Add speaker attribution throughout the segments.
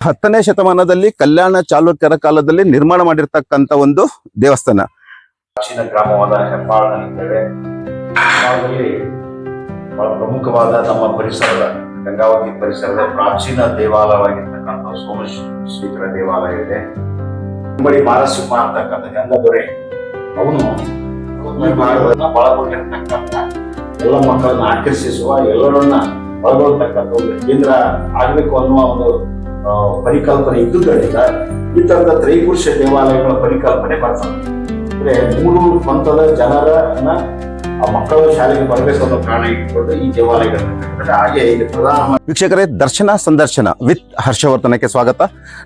Speaker 1: ಹತ್ತನೇ ಶತಮಾನದಲ್ಲಿ ಕಲ್ಯಾಣ ಚಾಲುಕ್ಯರ ಕಾಲದಲ್ಲಿ ನಿರ್ಮಾಣ ಮಾಡಿರ್ತಕ್ಕಂತ ಒಂದು ದೇವಸ್ಥಾನ.
Speaker 2: ಪ್ರಾಚೀನ ಗ್ರಾಮವಾದ ಹೆಬ್ಬಾಳದಲ್ಲಿ ಬಹಳ ಪ್ರಮುಖವಾದ ನಮ್ಮ ಪರಿಸರದ, ಗಂಗಾವತಿ ಪರಿಸರದ ಪ್ರಾಚೀನ ದೇವಾಲಯವಾಗಿರ್ತಕ್ಕಂಥ ಸೋಮೇಶ್ವರ ದೇವಾಲಯ ಇದೆ. ಬಳಿ ಮಾರಸಿಂಹ ಅಂತಕ್ಕಂಥ ಗಂಗಾದೊರೆ ಅವನು ಒಳಗೊಂಡಿರ್ತಕ್ಕಂಥ ಎಲ್ಲ ಮಕ್ಕಳನ್ನ ಆಕರ್ಷಿಸುವ ಎಲ್ಲರನ್ನ ಒಳಗೊಳ್ತಕ್ಕಂಥ ಒಂದು ಕೇಂದ್ರ ಆಗಬೇಕು ಅನ್ನುವ ಒಂದು ಪರಿಕಲ್ಪನೆ ಇದ್ದುದರಿಂದ ಈ ತರದ ತ್ರೈಪುರುಷ ದೇವಾಲಯಗಳ ಪರಿಕಲ್ಪನೆ ಬರ್ತದೆ ಅಂದ್ರೆ ಮೂರು ಹಂತದ ಜನರನ್ನ ಮಕ್ಕಳು ಶಾಲೆಗೆ ಬರಬೇಕು ಅನ್ನೋ ಕಾರಣ ಇಟ್ಕೊಂಡು ಈ ದೇವಾಲಯಗಳನ್ನ ಪ್ರಧಾನ
Speaker 1: ವೀಕ್ಷಕರೇ, ದರ್ಶನ ಸಂದರ್ಶನ ವಿತ್ ಹರ್ಷವರ್ಧನಕ್ಕೆ ಸ್ವಾಗತ.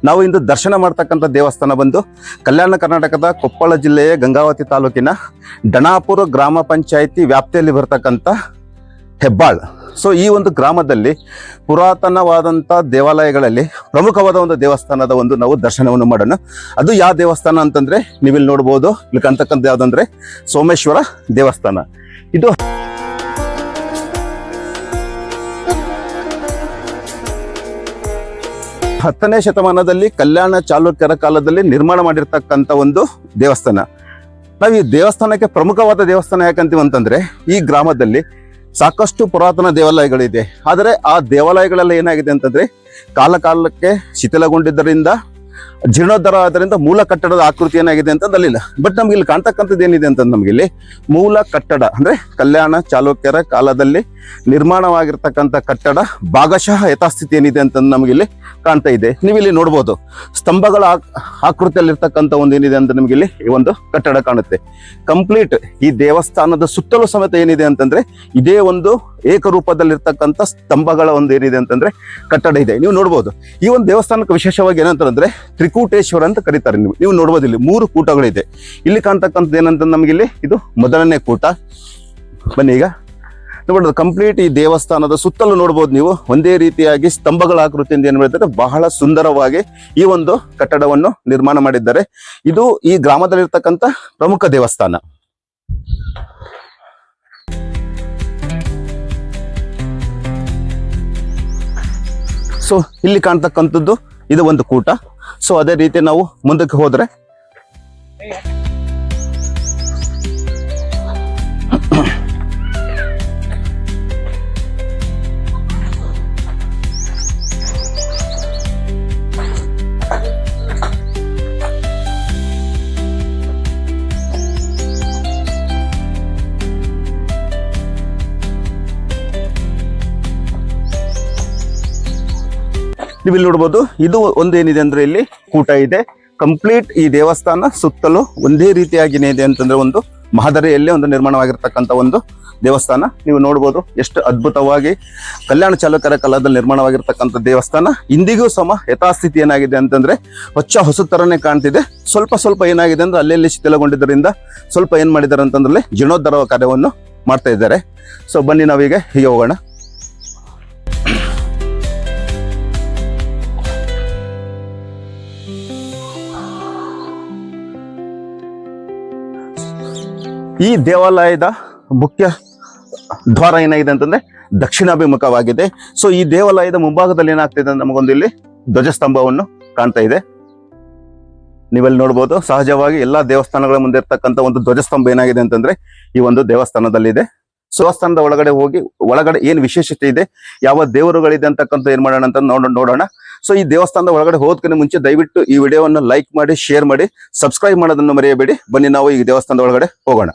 Speaker 1: ನಾವು ಇಂದು ದರ್ಶನ ಮಾಡ್ತಕ್ಕಂಥ ದೇವಸ್ಥಾನ ಬಂದು ಕಲ್ಯಾಣ ಕರ್ನಾಟಕದ ಕೊಪ್ಪಳ ಜಿಲ್ಲೆಯ ಗಂಗಾವತಿ ತಾಲೂಕಿನ ಡಣಾಪುರ ಗ್ರಾಮ ಪಂಚಾಯಿತಿ ವ್ಯಾಪ್ತಿಯಲ್ಲಿ ಬರ್ತಕ್ಕಂಥ ಹೆಬ್ಬಾಳ್. ಸೊ ಈ ಒಂದು ಗ್ರಾಮದಲ್ಲಿ ಪುರಾತನವಾದಂಥ ದೇವಾಲಯಗಳಲ್ಲಿ ಪ್ರಮುಖವಾದ ಒಂದು ದೇವಸ್ಥಾನದ ಒಂದು ನಾವು ದರ್ಶನವನ್ನು ಮಾಡೋಣ. ಅದು ಯಾವ ದೇವಸ್ಥಾನ ಅಂತಂದರೆ ನೀವಿಲ್ಲಿ ನೋಡ್ಬೋದು. ಇಲ್ಲಿ ಕಾಣ್ತಕ್ಕಂಥ ಯಾವುದಂದರೆ ಸೋಮೇಶ್ವರ ದೇವಸ್ಥಾನ. ಇದು ಹತ್ತನೇ ಶತಮಾನದಲ್ಲಿ ಕಲ್ಯಾಣ ಚಾಲುಕ್ಯರ ಕಾಲದಲ್ಲಿ ನಿರ್ಮಾಣ ಮಾಡಿರ್ತಕ್ಕಂಥ ಒಂದು ದೇವಸ್ಥಾನ. ನಾವು ಈ ದೇವಸ್ಥಾನಕ್ಕೆ ಪ್ರಮುಖವಾದ ದೇವಸ್ಥಾನ ಯಾಕಂತೀವಿ ಅಂತಂದರೆ ಈ ಗ್ರಾಮದಲ್ಲಿ ಸಾಕಷ್ಟು ಪುರಾತನ ದೇವಾಲಯಗಳಿದೆ. ಆದರೆ ಆ ದೇವಾಲಯಗಳೆಲ್ಲ ಏನಾಗಿದೆ ಅಂತಂದ್ರೆ ಕಾಲ ಕಾಲಕ್ಕೆ ಶಿಥಿಲಗೊಂಡಿದ್ದರಿಂದ ಜೀರ್ಣೋದ್ಧಾರ ಆದ್ರಿಂದ ಮೂಲ ಕಟ್ಟಡದ ಆಕೃತಿ ಏನಾಗಿದೆ ಅಂತ ಅಲ್ಲಿಲ್ಲ ಬಟ್ ನಮ್ಗೆ ಇಲ್ಲಿ ಕಾಣ್ತಕ್ಕಂಥದ್ದು ಏನಿದೆ ಅಂತ ನಮ್ಗೆ ಇಲ್ಲಿ ಮೂಲ ಕಟ್ಟಡ, ಅಂದ್ರೆ ಕಲ್ಯಾಣ ಚಾಲುಕ್ಯರ ಕಾಲದಲ್ಲಿ ನಿರ್ಮಾಣವಾಗಿರ್ತಕ್ಕಂಥ ಕಟ್ಟಡ ಭಾಗಶಃ ಯಥಾಸ್ಥಿತಿ ಏನಿದೆ ಅಂತಂದು ನಮ್ಗೆ ಇಲ್ಲಿ ಕಾಣ್ತಾ ಇದೆ. ನೀವು ಇಲ್ಲಿ ನೋಡ್ಬೋದು, ಸ್ತಂಭಗಳ ಆಕ್- ಆಕೃತಿಯಲ್ಲಿರ್ತಕ್ಕಂಥ ಒಂದು ಏನಿದೆ ಅಂತ ನಿಮ್ಗೆ ಇಲ್ಲಿ ಈ ಒಂದು ಕಟ್ಟಡ ಕಾಣುತ್ತೆ. ಕಂಪ್ಲೀಟ್ ಈ ದೇವಸ್ಥಾನದ ಸುತ್ತಲೂ ಸಮೇತ ಏನಿದೆ ಅಂತಂದ್ರೆ ಇದೇ ಒಂದು ಏಕರೂಪದಲ್ಲಿರ್ತಕ್ಕಂಥ ಸ್ತಂಭಗಳ ಒಂದು ಏನಿದೆ ಅಂತಂದ್ರೆ ಕಟ್ಟಡ ಇದೆ. ನೀವು ನೋಡ್ಬೋದು, ಈ ಒಂದು ದೇವಸ್ಥಾನಕ್ಕೆ ವಿಶೇಷವಾಗಿ ಏನಂತಂದ್ರೆ ತ್ರಿಕೂಟೇಶ್ವರ ಅಂತ ಕರೀತಾರೆ ನೀವು ನೀವು ನೋಡ್ಬೋದು ಇಲ್ಲಿ ಮೂರು ಕೂಟಗಳಿದೆ. ಇಲ್ಲಿ ಕಾಣ್ತಕ್ಕಂಥದ್ದು ಏನಂತ ನಮಗೆ ಇಲ್ಲಿ? ಇದು ಮೊದಲನೇ ಕೂಟ. ಬನ್ನಿ ಈಗ. ನೋಡೋದು ಕಂಪ್ಲೀಟ್ ಈ ದೇವಸ್ಥಾನದ ಸುತ್ತಲೂ ನೋಡ್ಬೋದು ನೀವು. ಒಂದೇ ರೀತಿಯಾಗಿ ಸ್ತಂಭಗಳ ಆಕೃತಿಯಿಂದ ಏನು ಮಾಡಿದ್ದಾರೆ? ಬಹಳ ಸುಂದರವಾಗಿ ಈ ಒಂದು ಕಟ್ಟಡವನ್ನು ನಿರ್ಮಾಣ ಮಾಡಿದ್ದಾರೆ. ಇದು ಈ ಗ್ರಾಮದಲ್ಲಿರ್ತಕ್ಕಂಥ ಪ್ರಮುಖ ದೇವಸ್ಥಾನ. ಸೊ ಇಲ್ಲಿ ಕಾಣ್ತಕ್ಕಂಥದ್ದು ಇದು ಒಂದು ಕೂಟ. ಸೊ ಅದೇ ರೀತಿ ನಾವು ಮುಂದಕ್ಕೆ ಹೋದ್ರೆ ನೀವು ಇಲ್ಲಿ ನೋಡ್ಬೋದು, ಇದು ಒಂದೇನಿದೆ ಅಂದರೆ ಇಲ್ಲಿ ಕೂಟ ಇದೆ. ಕಂಪ್ಲೀಟ್ ಈ ದೇವಸ್ಥಾನ ಸುತ್ತಲೂ ಒಂದೇ ರೀತಿಯಾಗಿನೇ ಇದೆ ಅಂತಂದ್ರೆ ಒಂದು ಮಾದರಿಯಲ್ಲೇ ಒಂದು ನಿರ್ಮಾಣವಾಗಿರ್ತಕ್ಕಂಥ ಒಂದು ದೇವಸ್ಥಾನ. ನೀವು ನೋಡ್ಬೋದು, ಎಷ್ಟು ಅದ್ಭುತವಾಗಿ ಕಲ್ಯಾಣ ಚಾಲುಕ್ಯರ ಕಾಲದಲ್ಲಿ ನಿರ್ಮಾಣವಾಗಿರ್ತಕ್ಕಂಥ ದೇವಸ್ಥಾನ. ಇಂದಿಗೂ ಸಮ ಯಥಾಸ್ಥಿತಿ ಏನಾಗಿದೆ ಅಂತಂದ್ರೆ ಹೊಚ್ಚ ಹೊಸ ಥರನೇ ಕಾಣ್ತಿದೆ. ಸ್ವಲ್ಪ ಸ್ವಲ್ಪ ಏನಾಗಿದೆ ಅಂದ್ರೆ ಅಲ್ಲೆಲ್ಲಿ ಶಿಥಿಲಗೊಂಡಿದ್ದರಿಂದ ಸ್ವಲ್ಪ ಏನು ಮಾಡಿದ್ದಾರೆ ಅಂತಂದ್ರೆ ಜೀರ್ಣೋದ್ಧಾರ ಕಾರ್ಯವನ್ನು ಮಾಡ್ತಾ ಇದ್ದಾರೆ. ಸೊ ಬನ್ನಿ ನಾವೀಗ ಹೀಗೆ ಹೋಗೋಣ. ಈ ದೇವಾಲಯದ ಮುಖ್ಯ ದ್ವಾರ ಏನಾಗಿದೆ ಅಂತಂದ್ರೆ ದಕ್ಷಿಣಾಭಿಮುಖವಾಗಿದೆ. ಸೊ ಈ ದೇವಾಲಯದ ಮುಂಭಾಗದಲ್ಲಿ ಏನಾಗ್ತಿದೆ ಅಂತ ನಮಗೊಂದು ಇಲ್ಲಿ ಧ್ವಜಸ್ತಂಭವನ್ನು ಕಾಣ್ತಾ ಇದೆ. ನೀವಲ್ಲಿ ನೋಡ್ಬೋದು, ಸಹಜವಾಗಿ ಎಲ್ಲಾ ದೇವಸ್ಥಾನಗಳ ಮುಂದೆ ಇರ್ತಕ್ಕಂಥ ಒಂದು ಧ್ವಜಸ್ತಂಭ ಏನಾಗಿದೆ ಅಂತಂದ್ರೆ ಈ ಒಂದು ದೇವಸ್ಥಾನದಲ್ಲಿದೆ ದೇವಸ್ಥಾನದ ಒಳಗಡೆ ಹೋಗಿ, ಒಳಗಡೆ ಏನ್ ವಿಶೇಷತೆ ಇದೆ, ಯಾವ ದೇವರುಗಳಿದೆ ಅಂತಕ್ಕಂಥ ಏನ್ ಮಾಡೋಣ ಅಂತ ನೋಡ, ನೋಡೋಣ. ಸೊ ಈ ದೇವಸ್ಥಾನದ ಒಳಗಡೆ ಹೋದ್ಕಿಂತ ಮುಂಚೆ ದಯವಿಟ್ಟು ಈ ವಿಡಿಯೋವನ್ನು ಲೈಕ್ ಮಾಡಿ, ಶೇರ್ ಮಾಡಿ, ಸಬ್ಸ್ಕ್ರೈಬ್ ಮಾಡೋದನ್ನು ಮರೆಯಬೇಡಿ. ಬನ್ನಿ ನಾವು ಈ ದೇವಸ್ಥಾನದ ಒಳಗಡೆ ಹೋಗೋಣ.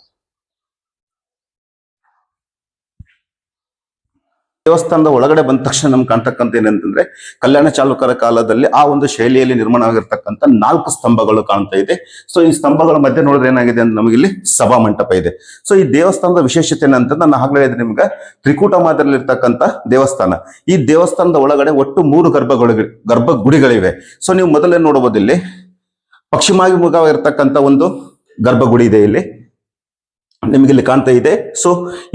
Speaker 1: ದೇವಸ್ಥಾನದ ಒಳಗಡೆ ಬಂದ ತಕ್ಷಣ ನಮ್ಗೆ ಕಾಣ್ತಕ್ಕಂಥ ಏನಂತಂದ್ರೆ, ಕಲ್ಯಾಣ ಚಾಲುಕ್ಯರ ಕಾಲದಲ್ಲಿ ಆ ಒಂದು ಶೈಲಿಯಲ್ಲಿ ನಿರ್ಮಾಣ ಆಗಿರ್ತಕ್ಕಂಥ ನಾಲ್ಕು ಸ್ತಂಭಗಳು ಕಾಣ್ತಾ ಇದೆ. ಸೊ ಈ ಸ್ತಂಭಗಳ ಮಧ್ಯೆ ನೋಡಿದ್ರೆ ಏನಾಗಿದೆ ಅಂದ್ರೆ ನಮಗೆ ಇಲ್ಲಿ ಸಭಾ ಮಂಟಪ ಇದೆ. ಸೊ ಈ ದೇವಸ್ಥಾನದ ವಿಶೇಷತೆ ಏನಂತ ನಾನು ಆಗ್ಲೇ ಹೇಳಿದೆ ನಿಮ್ಗೆ. ತ್ರಿಕೂಟ ಇರ್ತಕ್ಕಂಥ ದೇವಸ್ಥಾನ. ಈ ದೇವಸ್ಥಾನದ ಒಳಗಡೆ ಒಟ್ಟು ಮೂರು ಗರ್ಭಗಳು, ಗರ್ಭಗುಡಿಗಳಿವೆ. ಸೊ ನೀವು ಮೊದಲೇ ನೋಡಬಹುದು ಇಲ್ಲಿ. ಪಶ್ಚಿಮಾಭಿಮುಖವಾಗಿರ್ತಕ್ಕಂಥ ಒಂದು ಗರ್ಭಗುಡಿ ಇದೆ ಇಲ್ಲಿ. ನಿಮಗೆ ಇಲ್ಲಿ ಕಾಣ್ತಾ ಇದೆ. ಸೊ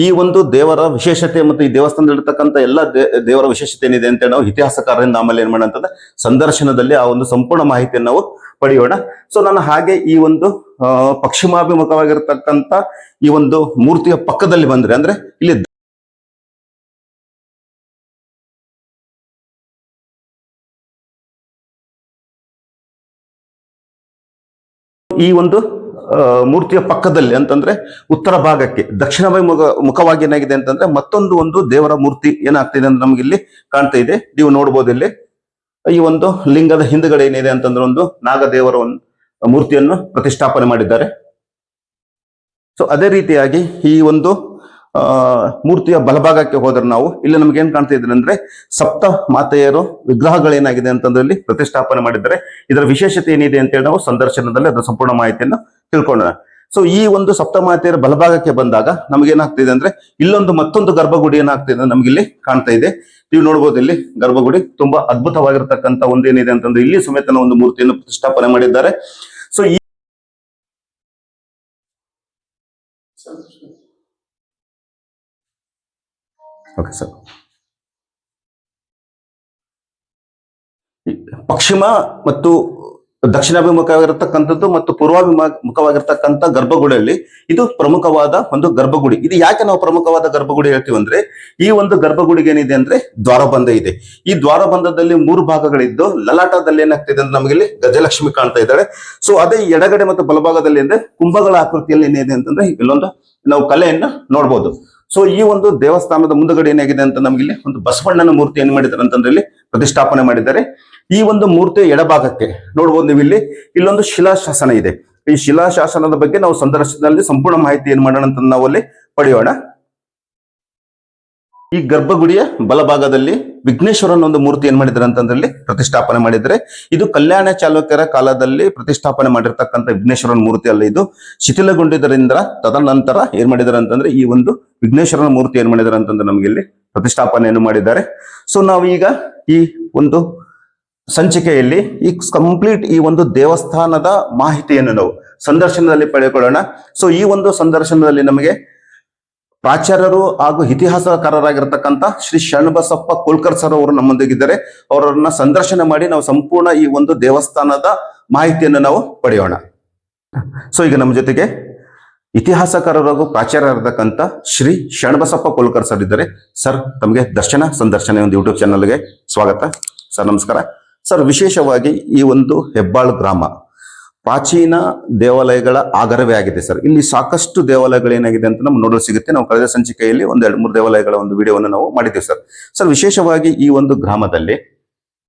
Speaker 1: ಈ ಒಂದು ದೇವರ ವಿಶೇಷತೆ ಮತ್ತು ಈ ದೇವಸ್ಥಾನದಲ್ಲಿರ್ತಕ್ಕಂಥ ಎಲ್ಲ ದೇವರ ವಿಶೇಷತೆ ಏನಿದೆ ಅಂತ ನಾವು ಇತಿಹಾಸಕಾರರಿಂದ ಆಮೇಲೆ ಏನ್ ಮಾಡಂತಂದ್ರೆ ಸಂದರ್ಶನದಲ್ಲಿ ಆ ಒಂದು ಸಂಪೂರ್ಣ ಮಾಹಿತಿಯನ್ನು ನಾವು ಪಡೆಯೋಣ. ಸೊ ನಾನು ಹಾಗೆ ಈ ಒಂದು ಪಶ್ಚಿಮಾಭಿಮುಖವಾಗಿರ್ತಕ್ಕಂಥ ಈ ಒಂದು ಮೂರ್ತಿಯ ಪಕ್ಕದಲ್ಲಿ ಬಂದ್ರೆ, ಅಂದ್ರೆ ಇಲ್ಲಿ ಈ ಒಂದು ಮೂರ್ತಿಯ ಪಕ್ಕದಲ್ಲಿ ಅಂತಂದ್ರೆ ಉತ್ತರ ಭಾಗಕ್ಕೆ, ದಕ್ಷಿಣ ಮುಖ ಮುಖವಾಗಿ ಏನಾಗಿದೆ ಅಂತಂದ್ರೆ ಮತ್ತೊಂದು ಒಂದು ದೇವರ ಮೂರ್ತಿ ಏನಾಗ್ತಿದೆ ಅಂತ ನಮ್ಗೆ ಇಲ್ಲಿ ಕಾಣ್ತಾ ಇದೆ. ನೀವು ನೋಡ್ಬೋದು ಇಲ್ಲಿ ಈ ಒಂದು ಲಿಂಗದ ಹಿಂದ್ಗಡೆ ಏನಿದೆ ಅಂತಂದ್ರೆ ಒಂದು ನಾಗದೇವರ ಒಂದು ಮೂರ್ತಿಯನ್ನು ಪ್ರತಿಷ್ಠಾಪನೆ ಮಾಡಿದ್ದಾರೆ. ಸೊ ಅದೇ ರೀತಿಯಾಗಿ ಈ ಒಂದು ಮೂರ್ತಿಯ ಬಲಭಾಗಕ್ಕೆ ಹೋದ್ರೆ ನಾವು ಇಲ್ಲಿ ನಮ್ಗೆ ಏನ್ ಕಾಣ್ತಾ ಇದ್ರೆ ಅಂದ್ರೆ ಸಪ್ತ ಮಾತೆಯರು ವಿಗ್ರಹಗಳೇನಾಗಿದೆ ಅಂತಂದ್ರೆ ಇಲ್ಲಿ ಪ್ರತಿಷ್ಠಾಪನೆ ಮಾಡಿದ್ದಾರೆ. ಇದರ ವಿಶೇಷತೆ ಏನಿದೆ ಅಂತ ಹೇಳಿ ನಾವು ಸಂದರ್ಶನದಲ್ಲಿ ಅದರ ಸಂಪೂರ್ಣ ಮಾಹಿತಿಯನ್ನು ತಿಳ್ಕೊಳ್ಳೋಣ ಸೊ ಈ ಒಂದು ಸಪ್ತಮಾತೆಯರ ಬಲಭಾಗಕ್ಕೆ ಬಂದಾಗ ನಮ್ಗೆ ಏನಾಗ್ತಿದೆ ಅಂದ್ರೆ ಇಲ್ಲೊಂದು ಮತ್ತೊಂದು ಗರ್ಭಗುಡಿ ಏನಾಗ್ತಿದೆ ನಮ್ಗಿಲ್ಲಿ ಕಾಣ್ತಾ ಇದೆ. ನೀವು ನೋಡ್ಬೋದು ಇಲ್ಲಿ ಗರ್ಭಗುಡಿ ತುಂಬಾ ಅದ್ಭುತವಾಗಿರ್ತಕ್ಕಂಥ ಒಂದೇನಿದೆ ಅಂತಂದ್ರೆ ಇಲ್ಲಿ ಸಮೇತನ ಒಂದು ಮೂರ್ತಿಯನ್ನು ಪ್ರತಿಷ್ಠಾಪನೆ ಮಾಡಿದ್ದಾರೆ. ಸೊ ಈ ಪಶ್ಚಿಮ ಮತ್ತು ದಕ್ಷಿಣಾಭಿಮುಖವಾಗಿರತಕ್ಕಂಥದ್ದು ಮತ್ತು ಪೂರ್ವಾಭಿಮುಖವಾಗಿರ್ತಕ್ಕಂಥ ಗರ್ಭಗುಡಿಯಲ್ಲಿ ಇದು ಪ್ರಮುಖವಾದ ಒಂದು ಗರ್ಭಗುಡಿ. ಇದು ಯಾಕೆ ನಾವು ಪ್ರಮುಖವಾದ ಗರ್ಭಗುಡಿ ಹೇಳ್ತೀವಿ ಅಂದ್ರೆ, ಈ ಒಂದು ಗರ್ಭಗುಡಿಗೆ ಏನಿದೆ ಅಂದ್ರೆ ದ್ವಾರಬಂಧ ಇದೆ. ಈ ದ್ವಾರಬಂಧದಲ್ಲಿ ಮೂರು ಭಾಗಗಳಿದ್ದು, ಲಲಾಟದಲ್ಲಿ ಏನಾಗ್ತಿದೆ ಅಂದ್ರೆ ನಮಗೆ ಇಲ್ಲಿ ಗಜಲಕ್ಷ್ಮಿ ಕಾಣ್ತಾ ಇದ್ದಾಳೆ. ಸೊ ಅದೇ ಎಡಗಡೆ ಮತ್ತು ಬಲಭಾಗದಲ್ಲಿ ಅಂದ್ರೆ ಕುಂಭಗಳ ಆಕೃತಿಯಲ್ಲಿ ಏನಿದೆ ಅಂತಂದ್ರೆ ಇಲ್ಲೊಂದು ನಾವು ಕಲೆಯನ್ನ ನೋಡ್ಬೋದು. ಸೊ ಈ ಒಂದು ದೇವಸ್ಥಾನದ ಮುಂದುಗಡೆ ಏನಾಗಿದೆ ಅಂತ ನಮಗಿಲ್ಲಿ ಒಂದು ಬಸವಣ್ಣನ ಮೂರ್ತಿ ಏನ್ ಮಾಡಿದ್ದಾರೆ ಅಂತಂದ್ರೆ ಇಲ್ಲಿ ಪ್ರತಿಷ್ಠಾಪನೆ ಮಾಡಿದ್ದಾರೆ. ಈ ಒಂದು ಮೂರ್ತಿಯ ಎಡಭಾಗಕ್ಕೆ ನೋಡ್ಬೋದು ನೀವು ಇಲ್ಲಿ ಇಲ್ಲೊಂದು ಶಿಲಾಶಾಸನ ಇದೆ. ಈ ಶಿಲಾಶಾಸನದ ಬಗ್ಗೆ ನಾವು ಸಂದರ್ಶನದಲ್ಲಿ ಸಂಪೂರ್ಣ ಮಾಹಿತಿ ಏನ್ ಮಾಡೋಣ ಅಂತ ನಾವು ಅಲ್ಲಿ ಪಡೆಯೋಣ. ಈ ಗರ್ಭಗುಡಿಯ ಬಲಭಾಗದಲ್ಲಿ ವಿಘ್ನೇಶ್ವರನ ಒಂದು ಮೂರ್ತಿ ಏನ್ ಮಾಡಿದ್ದಾರೆ ಅಂತಂದ್ರೆ ಇಲ್ಲಿ ಪ್ರತಿಷ್ಠಾಪನೆ ಮಾಡಿದ್ರೆ. ಇದು ಕಲ್ಯಾಣ ಚಾಲುಕ್ಯರ ಕಾಲದಲ್ಲಿ ಪ್ರತಿಷ್ಠಾಪನೆ ಮಾಡಿರ್ತಕ್ಕಂಥ ವಿಘ್ನೇಶ್ವರನ ಮೂರ್ತಿ ಅಲ್ಲ ಇದು. ಶಿಥಿಲಗೊಂಡಿದ್ದರಿಂದ ತದನಂತರ ಏನ್ ಮಾಡಿದ್ದಾರೆ ಅಂತಂದ್ರೆ ಈ ಒಂದು ವಿಘ್ನೇಶ್ವರನ ಮೂರ್ತಿ ಏನ್ ಮಾಡಿದ್ದಾರೆ ಅಂತಂದ್ರೆ ನಮಗೆ ಇಲ್ಲಿ ಪ್ರತಿಷ್ಠಾಪನೆಯನ್ನು ಮಾಡಿದ್ದಾರೆ. ಸೊ ನಾವು ಈಗ ಈ ಒಂದು ಸಂಚಿಕೆಯಲ್ಲಿ ಈ ಕಂಪ್ಲೀಟ್ ಈ ಒಂದು ದೇವಸ್ಥಾನದ ಮಾಹಿತಿಯನ್ನು ನಾವು ಸಂದರ್ಶನದಲ್ಲಿ ಪಡೆದುಕೊಳ್ಳೋಣ. ಸೊ ಈ ಒಂದು ಸಂದರ್ಶನದಲ್ಲಿ ನಮಗೆ ಪ್ರಾಚಾರ್ಯರು ಹಾಗೂ ಇತಿಹಾಸಕಾರರಾಗಿರ್ತಕ್ಕಂಥ ಶ್ರೀ ಶರಣಬಸಪ್ಪ ಕೋಲ್ಕರ್ ಸರ್ ಅವರು ನಮ್ಮೊಂದಿಗಿದ್ದಾರೆ. ಅವರನ್ನ ಸಂದರ್ಶನ ಮಾಡಿ ನಾವು ಸಂಪೂರ್ಣ ಈ ಒಂದು ದೇವಸ್ಥಾನದ ಮಾಹಿತಿಯನ್ನು ನಾವು ಪಡೆಯೋಣ. ಸೊ, ಈಗ ನಮ್ಮ ಜೊತೆಗೆ ಇತಿಹಾಸಕಾರರು ಹಾಗೂ ಪ್ರಾಚಾರ್ಯರಾಗಿರ್ತಕ್ಕಂಥ ಶ್ರೀ ಶರಣಬಸಪ್ಪ ಕೋಲ್ಕರ್ ಸರ್ ಇದ್ದಾರೆ. ಸರ್, ತಮಗೆ ದರ್ಶನ ಸಂದರ್ಶನ ಒಂದು ಯೂಟ್ಯೂಬ್ ಚಾನಲ್ಗೆ ಸ್ವಾಗತ. ಸರ್, ನಮಸ್ಕಾರ. ಸರ್, ವಿಶೇಷವಾಗಿ ಈ ಒಂದು ಹೆಬ್ಬಾಳು ಗ್ರಾಮ. ಪ್ರಾಚೀನ ದೇವಾಲಯಗಳ ಆಗರವೇ ಆಗಿದೆ ಸರ್. ಇಲ್ಲಿ ಸಾಕಷ್ಟು ದೇವಾಲಯಗಳೇನಾಗಿದೆ ಅಂತ ನಮ್ಗೆ ನೋಡಲು ಸಿಗುತ್ತೆ. ನಾವು ಕಳೆದ ಸಂಚಿಕೆಯಲ್ಲಿ ಒಂದು ಎರಡು, ಮೂರು ದೇವಾಲಯಗಳ ಒಂದು ವಿಡಿಯೋವನ್ನು ನಾವು ಮಾಡಿದ್ದೇವೆ ಸರ್. ಸರ್, ವಿಶೇಷವಾಗಿ ಈ ಒಂದು ಗ್ರಾಮದಲ್ಲಿ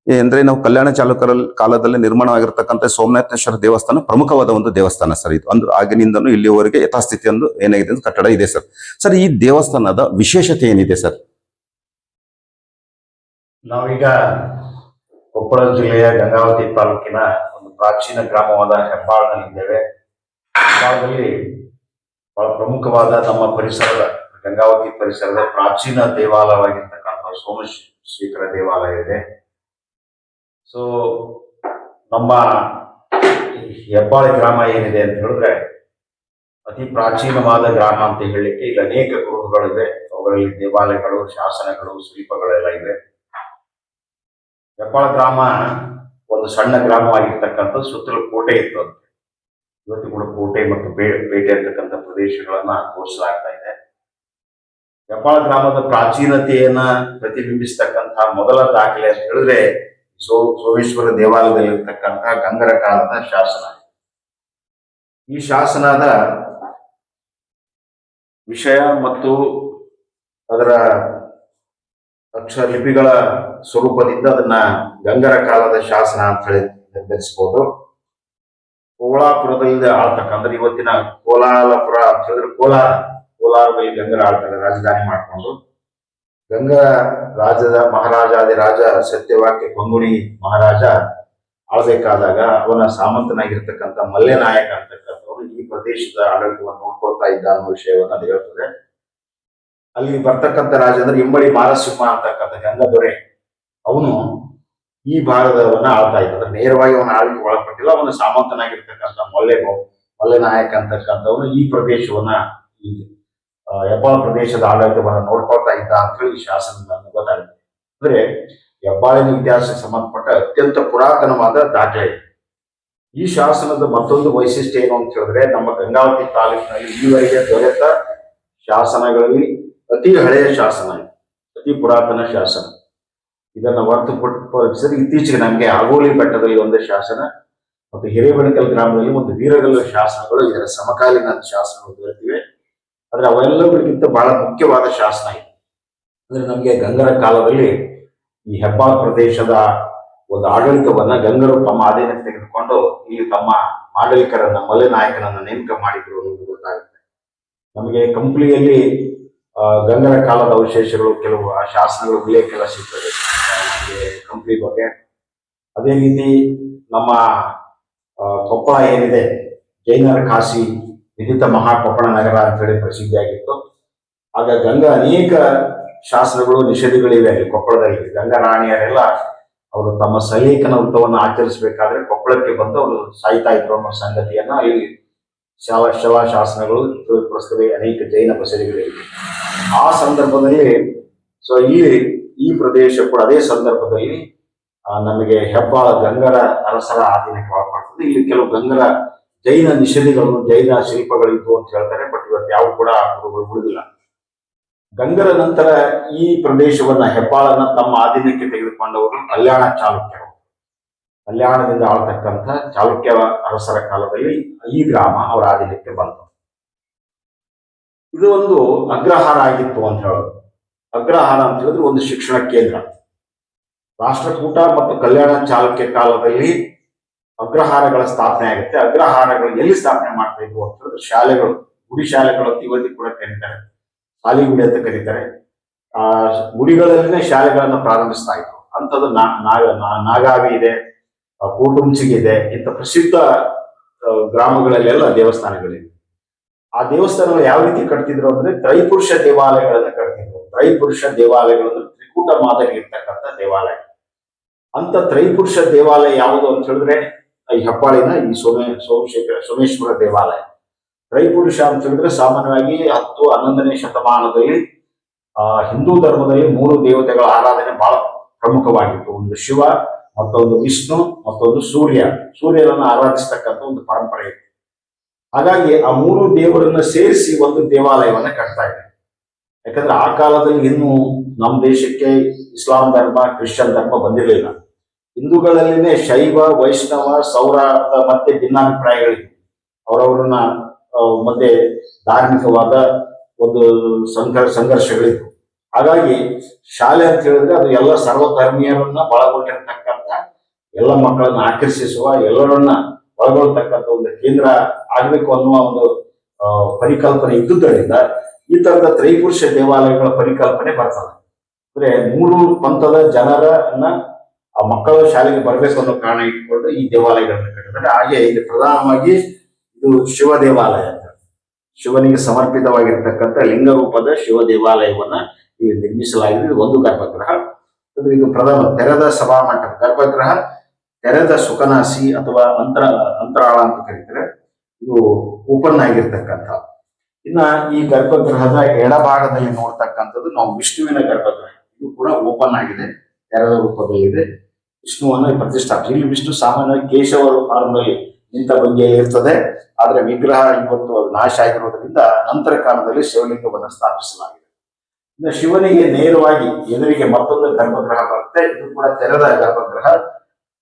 Speaker 1: ಅಂದ್ರೆ ನಾವು ಕಲ್ಯಾಣ ಚಾಲಕರ ಕಾಲದಲ್ಲಿ ನಿರ್ಮಾಣವಾಗಿರ್ತಕ್ಕಂಥ ಸೋಮನಾಥೇಶ್ವರ ದೇವಸ್ಥಾನ ಪ್ರಮುಖವಾದ ಒಂದು ದೇವಸ್ಥಾನ ಸರ್ ಇದು. ಅಂದ್ರೆ ಆಗಿನಿಂದನೂ ಇಲ್ಲಿವರೆಗೆ ಯಥಾಸ್ಥಿತಿ ಒಂದು ಏನಾಗಿದೆ ಅಂತ ಕಟ್ಟಡ ಇದೆ ಸರ್. ಸರ್, ಈ ದೇವಸ್ಥಾನದ ವಿಶೇಷತೆ ಏನಿದೆ ಸರ್?
Speaker 2: ನಾವೀಗ ಕೊಪ್ಪಳ ಜಿಲ್ಲೆಯ ಗಂಗಾವತಿ ತಾಲೂಕಿನ ಪ್ರಾಚೀನ ಗ್ರಾಮವಾದ ಹೆಬ್ಬಾಳ್ನಲ್ಲಿದ್ದೇವೆ. ಹೆಬ್ಬಾಳದಲ್ಲಿ ಬಹಳ ಪ್ರಮುಖವಾದ ನಮ್ಮ ಪರಿಸರದ, ಗಂಗಾವತಿ ಪರಿಸರದ ಪ್ರಾಚೀನ ದೇವಾಲಯವಾಗಿರ್ತಕ್ಕಂಥ ಸೋಮಶೇಖರ ದೇವಾಲಯ ಇದೆ. ಸೊ ನಮ್ಮ ಹೆಬ್ಬಾಳ ಗ್ರಾಮ ಏನಿದೆ ಅಂತ ಹೇಳಿದ್ರೆ ಅತಿ ಪ್ರಾಚೀನವಾದ ಗ್ರಾಮ ಅಂತ ಹೇಳಲಿಕ್ಕೆ ಇಲ್ಲಿ ಅನೇಕ ಗೃಹಗಳಿವೆ. ಅವುಗಳಲ್ಲಿ ದೇವಾಲಯಗಳು, ಶಾಸನಗಳು, ಶಿಲ್ಪಗಳೆಲ್ಲ ಇವೆ. ಹೆಬ್ಬಾಳ ಗ್ರಾಮ ಒಂದು ಸಣ್ಣ ಗ್ರಾಮವಾಗಿರ್ತಕ್ಕಂಥ ಸುತ್ತಲೂ ಕೋಟೆ ಇತ್ತು ಅಂತ. ಇವತ್ತು ಕೂಡ ಕೋಟೆ ಮತ್ತು ಬೇಟೆ ಪೇಟೆ ಅಂತಕ್ಕಂಥ ಪ್ರದೇಶಗಳನ್ನ ತೋರಿಸಲಾಗ್ತಾ ಇದೆ. ಹೆಬ್ಬಾಳ ಗ್ರಾಮದ ಪ್ರಾಚೀನತೆಯನ್ನ ಪ್ರತಿಬಿಂಬಿಸ್ತಕ್ಕಂಥ ಮೊದಲ ದಾಖಲೆ ಅಂತ ಹೇಳಿದ್ರೆ ಸೋ, ಸೋಮೇಶ್ವರ ದೇವಾಲಯದಲ್ಲಿರ್ತಕ್ಕಂಥ ಗಂಗರ ಕಾಲದ ಶಾಸನ. ಈ ಶಾಸನದ ವಿಷಯ ಮತ್ತು ಅದರ ಅಕ್ಷರ ಲಿಪಿಗಳ ಸ್ವರೂಪದಿಂದ ಅದನ್ನ ಗಂಗರ ಕಾಲದ ಶಾಸನ ಅಂತ ಹೇಳಿ ನಿರ್ಧರಿಸಬಹುದು ಕೋಲಾಪುರದಲ್ಲಿ ಆಳ್ತಕ್ಕ, ಅಂದ್ರೆ ಇವತ್ತಿನ ಕೋಲಾಲಪುರ ಅಂತ ಹೇಳಿದ್ರೆ ಕೋಲಾರ ಕೋಲಾರದಲ್ಲಿ ಗಂಗರ ಆಳ್ತಾರೆ ರಾಜಧಾನಿ ಮಾಡಿಕೊಂಡು ಗಂಗಾ ರಾಜದ ಮಹಾರಾಜಾದಿ ರಾಜ ಸತ್ಯವಾಕ್ಯ ಕೊಂಗುಣಿ ಮಹಾರಾಜ ಆಳ್ಬೇಕಾದಾಗ ಅವನ ಸಾಮಂತನಾಗಿರ್ತಕ್ಕಂಥ ಮಲ್ಯನಾಯಕ ಅಂತಕ್ಕಂಥವ್ರು ಈ ಪ್ರದೇಶದ ಆಡಳಿತವನ್ನು ನೋಡ್ಕೊಳ್ತಾ ಇದ್ದ ಅನ್ನೋ ವಿಷಯವನ್ನು ಅದು ಹೇಳ್ತದೆ. ಅಲ್ಲಿ ಬರ್ತಕ್ಕಂಥ ರಾಜ ಅಂದ್ರೆ ಇಂಬಡಿ ಮಾರಸಿಂಹ ಅಂತಕ್ಕಂಥ ಗಂಗದೊರೆ. ಅವನು ಈ ಭಾರತವನ್ನ ಆಳ್ತಾ ಇದ್ದ ನೇರವಾಗಿ ಅವನ ಆಳ್ವಿಕೆ ಒಳಪಟ್ಟಿಲ್ಲ, ಅವನ ಸಾಮಂತನಾಗಿರ್ತಕ್ಕಂಥ ಮೊಲ್ಲೆ ಮಲ್ಲೆನಾಯಕ ಅಂತಕ್ಕಂಥವನು ಈ ಪ್ರದೇಶವನ್ನ ಈ ಹೆಬ್ಬಾಳ ಪ್ರದೇಶದ ಆಡಳಿತವನ್ನ ನೋಡ್ಕೊಳ್ತಾ ಇದ್ದ ಅಂತ ಹೇಳಿ ಈ ಶಾಸನ ಗೊತ್ತಾಗುತ್ತೆ ಅಂದ್ರೆ ಹೆಬ್ಬಾಳಿನ ಇತಿಹಾಸಕ್ಕೆ ಸಂಬಂಧಪಟ್ಟ ಅತ್ಯಂತ ಪುರಾತನವಾದ ದಾಖಲೆ. ಈ ಶಾಸನದ ಮತ್ತೊಂದು ವೈಶಿಷ್ಟ್ಯ ಏನು ಅಂತ ಹೇಳಿದ್ರೆ, ನಮ್ಮ ಗಂಗಾವತಿ ತಾಲೂಕಿನಲ್ಲಿ ಈವರೆಗೆ ದೊರೆತ ಶಾಸನಗಳಲ್ಲಿ ಅತಿ ಹಳೆಯ ಶಾಸನ. ಅತಿ ಪುರಾತನ ಶಾಸನ ಇದನ್ನ ಹೊರತುಪಡಿಸಿದ್ರೆ ಇತ್ತೀಚೆಗೆ ನಮಗೆ ಆಗೋಲಿ ಬೆಟ್ಟದಲ್ಲಿ ಒಂದು ಶಾಸನ ಮತ್ತು ಹಿರೇಬಣಕಲ್ ಗ್ರಾಮದಲ್ಲಿ ಒಂದು ವೀರಗಲ್ಲು ಶಾಸನಗಳು, ಇದರ ಸಮಕಾಲೀನ ಶಾಸನಗಳು ದೊರೆತಿವೆ ಆದರೆ ಅವೆಲ್ಲಗಳಿಗಿಂತ ಬಹಳ ಮುಖ್ಯವಾದ ಶಾಸನ ಇದೆ. ಅಂದ್ರೆ ನಮಗೆ ಗಂಗರ ಕಾಲದಲ್ಲಿ ಈ ಹೆಬ್ಬಾಳ ಪ್ರದೇಶದ ಒಂದು ಆಡಳಿತವನ್ನ ಗಂಗರು ತಮ್ಮ ಆಧೀನಕ್ಕೆ ತೆಗೆದುಕೊಂಡು ಇಲ್ಲಿ ತಮ್ಮ ಮಾಂಡಲಿಕರನ್ನ, ಮಲೆ ನಾಯಕನನ್ನ ನೇಮಕ ಮಾಡಿದ್ರು ಅನ್ನೋದು ಗೊತ್ತಾಗುತ್ತೆ. ನಮಗೆ ಕಂಪ್ಲಿಯಲ್ಲಿ ಗಂಗರ ಕಾಲದ ಅವಶೇಷಗಳು, ಕೆಲವು ಆ ಶಾಸನಗಳು ಉಲ್ಲೇಖ ಸಿಗ್ತದೆ. ಕಂಪ್ಲಿ ಬಗ್ಗೆ ಅದೇ ರೀತಿ ನಮ್ಮ ಕೊಪ್ಪಳ ಏನಿದೆ, ಜೈನರ ಕಾಶಿ ವಿಧಿತ ಮಹಾ ಕೊಪ್ಪಳ ನಗರ ಅಂತೇಳಿ ಪ್ರಸಿದ್ಧಿಯಾಗಿತ್ತು. ಆಗ ಗಂಗಾ ಅನೇಕ ಶಾಸನಗಳು, ನಿಷೇಧಗಳಿವೆ ಅಲ್ಲಿ ಕೊಪ್ಪಳದಲ್ಲಿ. ಗಂಗಾ ರಾಣಿಯರೆಲ್ಲ ಅವರು ತಮ್ಮ ಸಲೇಖನ ವೃತ್ತವನ್ನು ಆಚರಿಸಬೇಕಾದ್ರೆ ಕೊಪ್ಪಳಕ್ಕೆ ಬಂದು ಅವರು ಸಾಯ್ತಾ ಇದ್ರು ಅನ್ನೋ ಸಂಗತಿಯನ್ನ ಅಲ್ಲಿ ಶವ ಶವ ಶಾಸನಗಳು ಪ್ರಸ್ತುತ ಅನೇಕ ಜೈನ ಬಸದಿಗಳಿವೆ. ಆ ಸಂದರ್ಭದಲ್ಲಿ ಸೊ ಇಲ್ಲಿ ಈ ಪ್ರದೇಶ ಕೂಡ ಅದೇ ಸಂದರ್ಭದಲ್ಲಿ ನಮಗೆ ಹೆಬ್ಬಾಳ ಗಂಗರ ಅರಸರ ಆಧೀನಕ್ಕೆ ಒಳಪಡ್ತದೆ ಇಲ್ಲಿ ಕೆಲವು ಗಂಗರ ಜೈನ ನಿಷೇಧಿಗಳು, ಜೈನ ಶಿಲ್ಪಗಳಿದ್ವು ಅಂತ ಹೇಳ್ತಾರೆ ಬಟ್ ಇವತ್ತು ಯಾವ ಕೂಡ ಗುರುಗಳು ಉಳಿದಿಲ್ಲ. ಗಂಗರ ನಂತರ ಈ ಪ್ರದೇಶವನ್ನ ಹೆಬ್ಬಾಳನ್ನ ತಮ್ಮ ಆಧೀನಕ್ಕೆ ತೆಗೆದುಕೊಂಡವರು ಕಲ್ಯಾಣ ಚಾಲುಕ್ಯರು. ಕಲ್ಯಾಣದಿಂದ ಆಳ್ತಕ್ಕಂಥ ಚಾಲುಕ್ಯ ಅರಸರ ಕಾಲದಲ್ಲಿ ಈ ಗ್ರಾಮ ಅವರ ಆಧೀನಕ್ಕೆ ಬಂತು. ಇದು ಒಂದು ಅಗ್ರಹಾರ ಆಗಿತ್ತು ಅಂತ ಹೇಳೋದು. ಅಗ್ರಹಾರ ಅಂತ ಹೇಳಿದ್ರೆ ಒಂದು ಶಿಕ್ಷಣ ಕೇಂದ್ರ. ರಾಷ್ಟ್ರಕೂಟ ಮತ್ತು ಕಲ್ಯಾಣ ಚಾಲುಕ್ಯ ಕಾಲದಲ್ಲಿ ಅಗ್ರಹಾರಗಳ ಸ್ಥಾಪನೆ ಆಗುತ್ತೆ. ಅಗ್ರಹಾರಗಳು ಎಲ್ಲಿ ಸ್ಥಾಪನೆ ಮಾಡ್ತಾ ಇದ್ವು ಅಂತ ಹೇಳಿದ್ರೆ ಶಾಲೆಗಳು ಗುಡಿ ಶಾಲೆಗಳು ಅಂತ ಇವತ್ತಿಗೆ ಕೂಡ ಕರೀತಾರೆ. ಶಾಲಿಗುಡಿ ಅಂತ ಕರೀತಾರೆ. ಆ ಗುಡಿಗಳಲ್ಲಿನೇ ಶಾಲೆಗಳನ್ನು ಪ್ರಾರಂಭಿಸ್ತಾ ಇದ್ರು. ಅಂಥದ್ದು ನಾಗ ನಾಗಾವಿ ಇದೆ ಆ, ಕೂಟುಂಚಿಗೆ ಇದೆ ಇಂಥ ಪ್ರಸಿದ್ಧ ಗ್ರಾಮಗಳಲ್ಲೆಲ್ಲ ದೇವಸ್ಥಾನಗಳಿವೆ. ಆ ದೇವಸ್ಥಾನಗಳು ಯಾವ ರೀತಿ ಕಟ್ತಿದ್ರು ಅಂದ್ರೆ ತ್ರೈಪುರುಷ ದೇವಾಲಯಗಳನ್ನ ಕಟ್ತಿದ್ರು. ತ್ರೈಪುರುಷ ದೇವಾಲಯಗಳು ತ್ರಿಕೂಟ ಮಾದರಿ ಇರ್ತಕ್ಕಂಥ ದೇವಾಲಯ. ಅಂತ ತ್ರೈಪುರುಷ ದೇವಾಲಯ ಯಾವುದು ಅಂತ ಹೇಳಿದ್ರೆ, ಈ ಹೆಬ್ಬಾಳಿನ ಈ ಸೋಮೇ, ಸೋಮಶೇಖರ, ಸೋಮೇಶ್ವರ ದೇವಾಲಯ. ತ್ರೈಪುರುಷ ಅಂತ ಹೇಳಿದ್ರೆ ಸಾಮಾನ್ಯವಾಗಿ ಹತ್ತು, ಹನ್ನೊಂದನೇ ಶತಮಾನದಲ್ಲಿ, ಆ, ಹಿಂದೂ ಧರ್ಮದಲ್ಲಿ ಮೂರು ದೇವತೆಗಳ ಆರಾಧನೆ ಬಹಳ ಪ್ರಮುಖವಾಗಿತ್ತು. ಒಂದು ಶಿವ, ಮತ್ತೊಂದು ವಿಷ್ಣು, ಮತ್ತೊಂದು ಸೂರ್ಯ. ಸೂರ್ಯನನ್ನು ಆರಾಧಿಸತಕ್ಕಂಥ ಒಂದು ಪರಂಪರೆ ಇತ್ತು. ಹಾಗಾಗಿ ಆ ಮೂರು ದೇವರನ್ನ ಸೇರಿಸಿ ಒಂದು ದೇವಾಲಯವನ್ನ ಕಟ್ತಾ ಇದೆ ಯಾಕಂದ್ರೆ ಆ ಕಾಲದಲ್ಲಿ ಇನ್ನೂ ನಮ್ಮ ದೇಶಕ್ಕೆ ಇಸ್ಲಾಂ ಧರ್ಮ, ಕ್ರಿಶ್ಚಿಯನ್ ಧರ್ಮ ಬಂದಿರಲಿಲ್ಲ. ಹಿಂದೂಗಳಲ್ಲಿನೇ ಶೈವ, ವೈಷ್ಣವ ಸೌರ ಮತ್ತೆ ಭಿನ್ನಾಭಿಪ್ರಾಯಗಳಿವೆ ಅವರವರನ್ನ ಮತ್ತೆ ಧಾರ್ಮಿಕವಾದ ಒಂದು ಸಂಘರ್ಷ ಸಂಘರ್ಷಗಳಿತ್ತು ಹಾಗಾಗಿ ಶಾಲೆ ಅಂತ ಹೇಳಿದ್ರೆ ಅದು ಎಲ್ಲ ಸರ್ವಧರ್ಮೀಯರನ್ನ ಒಳಗೊಂಡಿರ್ತಕ್ಕಂಥ, ಎಲ್ಲ ಮಕ್ಕಳನ್ನ ಆಕರ್ಷಿಸುವ, ಎಲ್ಲರನ್ನ ಒಳಗೊಳ್ತಕ್ಕಂಥ ಒಂದು ಕೇಂದ್ರ ಆಗ್ಬೇಕು ಅನ್ನುವ ಒಂದು ಪರಿಕಲ್ಪನೆ ಇದ್ದುದರಿಂದ ಈ ತರದ ತ್ರೈಪುರುಷ ದೇವಾಲಯಗಳ ಪರಿಕಲ್ಪನೆ ಬರ್ತದೆ. ಅಂದ್ರೆ ಮೂರು ಪಂಥದ ಜನರನ್ನ, ಆ ಮಕ್ಕಳ ಶಾಲೆಗೆ ಬರಬೇಕು ಅನ್ನೋ ಕಾರಣ ಇಟ್ಕೊಂಡು ಈ ದೇವಾಲಯಗಳನ್ನ ಕಟ್ಟಿದ್ದಾರೆ. ಹಾಗೆ ಇಲ್ಲಿ ಪ್ರಧಾನವಾಗಿ ಇದು ಶಿವ ದೇವಾಲಯ ಅಂತ. ಶಿವನಿಗೆ ಸಮರ್ಪಿತವಾಗಿರ್ತಕ್ಕಂಥ ಲಿಂಗ ರೂಪದ ಶಿವ ದೇವಾಲಯವನ್ನ ಇಲ್ಲಿ ನಿರ್ಮಿಸಲಾಗಿದೆ. ಇದು ಒಂದು ಗರ್ಭಗೃಹ. ಅಂದ್ರೆ ಇದು ಪ್ರಧಾನ ತೆರೆದ ಸಭಾಮಂಟಪ ಗರ್ಭಗೃಹ, ತೆರೆದ ಸುಖನಾಸಿ ಅಥವಾ ಅಂತರ ಅಂತರಾಳ ಅಂತ ಕರೀತಾರೆ. ಇದು ಓಪನ್ ಆಗಿರ್ತಕ್ಕಂಥ ಇನ್ನ ಈ ಗರ್ಭಗೃಹದ ಎಡಭಾಗದಲ್ಲಿ ನೋಡ್ತಕ್ಕಂಥದ್ದು ನಾವು ವಿಷ್ಣುವಿನ ಗರ್ಭಗೃಹ. ಇದು ಕೂಡ ಓಪನ್ ಆಗಿದೆ. ತೆರೆದ ರೂಪದಲ್ಲಿದೆ. ವಿಷ್ಣುವನ್ನು ಪ್ರತಿಷ್ಠಾಪಿಸಿ. ಇಲ್ಲಿ ವಿಷ್ಣು ಸಾಮಾನ್ಯವಾಗಿ ಕೇಶವ ಫಾರ್ಮ್ನಲ್ಲಿ ನಿಂತ ಬಗ್ಗೆ ಇರ್ತದೆ. ಆದ್ರೆ ವಿಗ್ರಹ ಇವತ್ತು ಅದು ನಾಶ ಆಗಿರೋದ್ರಿಂದ ನಂತರ ಕಾಲದಲ್ಲಿ ಶಿವಲಿಂಗವನ್ನು ಸ್ಥಾಪಿಸಲಾಗಿದೆ. ಇನ್ನು ಶಿವನಿಗೆ ನೇರವಾಗಿ ಎದುರಿಗೆ ಮತ್ತೊಂದು ಗರ್ಭಗೃಹ ಬರುತ್ತೆ. ಇದು ಕೂಡ ತೆರೆದ ಗರ್ಭಗೃಹ.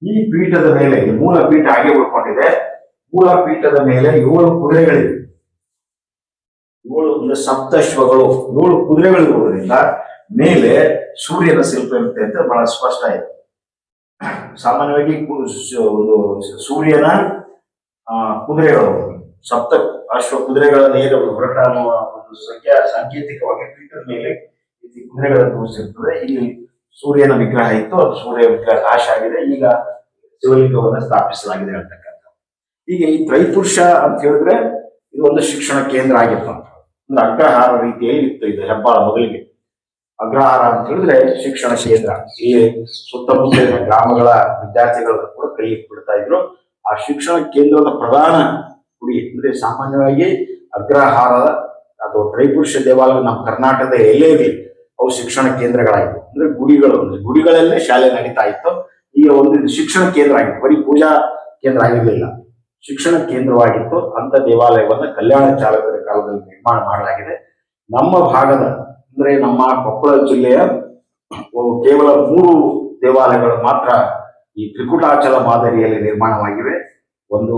Speaker 2: ಈ ಪೀಠದ ಮೇಲೆ ಮೂಲ ಪೀಠ ಹಾಗೆ ಉಳ್ಕೊಂಡಿದೆ. ಮೂಲ ಪೀಠದ ಮೇಲೆ ಏಳು ಕುದುರೆಗಳಿವೆ. ಏಳು ಅಂದ್ರೆ ಸಪ್ತಶ್ವಗಳು, ಏಳು ಕುದುರೆಗಳಿರುವುದರಿಂದ ಮೇಲೆ ಸೂರ್ಯನ ಶಿಲ್ಪ ಇರುತ್ತೆ ಅಂತ ಬಹಳ ಸ್ಪಷ್ಟ ಇದೆ. ಸಾಮಾನ್ಯವಾಗಿ ಒಂದು ಸೂರ್ಯನ ಕುದುರೆಗಳು, ಸಪ್ತ ಅಶ್ವ ಕುದುರೆಗಳನ್ನು ಏನು ಹೊರಟ ಅನ್ನುವ ಒಂದು ಸಂಖ್ಯಾ ಸಾಂಕೇತಿಕವಾಗಿ ಟ್ವಿಟರ್ ಮೇಲೆ ಈ ಕುದುರೆಗಳನ್ನು ತೋರಿಸಿರ್ತದೆ. ಇಲ್ಲಿ ಸೂರ್ಯನ ವಿಗ್ರಹ ಇತ್ತು, ಅದು ಸೂರ್ಯ ವಿಗ್ರಹ ನಾಶ ಆಗಿದೆ. ಈಗ ಶಿವಲಿಂಗವನ್ನು ಸ್ಥಾಪಿಸಲಾಗಿದೆ ಅಂತಕ್ಕಂಥ ಈಗ ಈ ತ್ರೈಪುರುಷ ಅಂತ ಹೇಳಿದ್ರೆ ಇದು ಒಂದು ಶಿಕ್ಷಣ ಕೇಂದ್ರ ಆಗಿತ್ತು ಒಂದು ಅಗ್ರಹಾರ ರೀತಿಯಲ್ಲಿ ಇತ್ತು ಇದು ಹೆಬ್ಬಾಳ ಮೊದಲಿಗೆ ಅಗ್ರಹಾರ ಅಂತ ಹೇಳಿದ್ರೆ ಶಿಕ್ಷಣ ಕೇಂದ್ರ ಈ ಸುತ್ತಮುತ್ತಲಿನ ಗ್ರಾಮಗಳ ವಿದ್ಯಾರ್ಥಿಗಳನ್ನು ಕೂಡ ಕೈ ಬಿಡ್ತಾ ಇದ್ರು. ಆ ಶಿಕ್ಷಣ ಕೇಂದ್ರದ ಪ್ರಧಾನ ಗುಡಿ ಅಂದ್ರೆ ಸಾಮಾನ್ಯವಾಗಿ ಅಗ್ರಹಾರದ ಅಥವಾ ತ್ರೈಪುರುಷ ದೇವಾಲಯ ನಮ್ಮ ಕರ್ನಾಟಕದ ಎಲ್ಲೇ ಇರಲಿ ಅವು ಶಿಕ್ಷಣ ಕೇಂದ್ರಗಳಾಯಿತು ಅಂದ್ರೆ ಗುಡಿಗಳು, ಅಂದ್ರೆ ಗುಡಿಗಳಲ್ಲೇ ಶಾಲೆ ನಡೀತಾ ಇತ್ತು. ಈಗ ಒಂದು ಶಿಕ್ಷಣ ಕೇಂದ್ರ ಆಗಿತ್ತು. ಬರೀ ಪೂಜಾ ಕೇಂದ್ರ ಆಗಿರ್ಲಿಲ್ಲ. ಶಿಕ್ಷಣ ಕೇಂದ್ರವಾಗಿತ್ತು. ಅಂತ ದೇವಾಲಯವನ್ನು ಕಲ್ಯಾಣ ಚಾಲಕರ ಕಾಲದಲ್ಲಿ ನಿರ್ಮಾಣ ಮಾಡಲಾಗಿದೆ. ನಮ್ಮ ಭಾಗದ, ಅಂದ್ರೆ ನಮ್ಮ ಕೊಪ್ಪಳ ಜಿಲ್ಲೆಯ ಕೇವಲ ಮೂರು ದೇವಾಲಯಗಳು ಮಾತ್ರ ಈ ತ್ರಿಕುಟಾಚಲ ಮಾದರಿಯಲ್ಲಿ ನಿರ್ಮಾಣವಾಗಿವೆ. ಒಂದು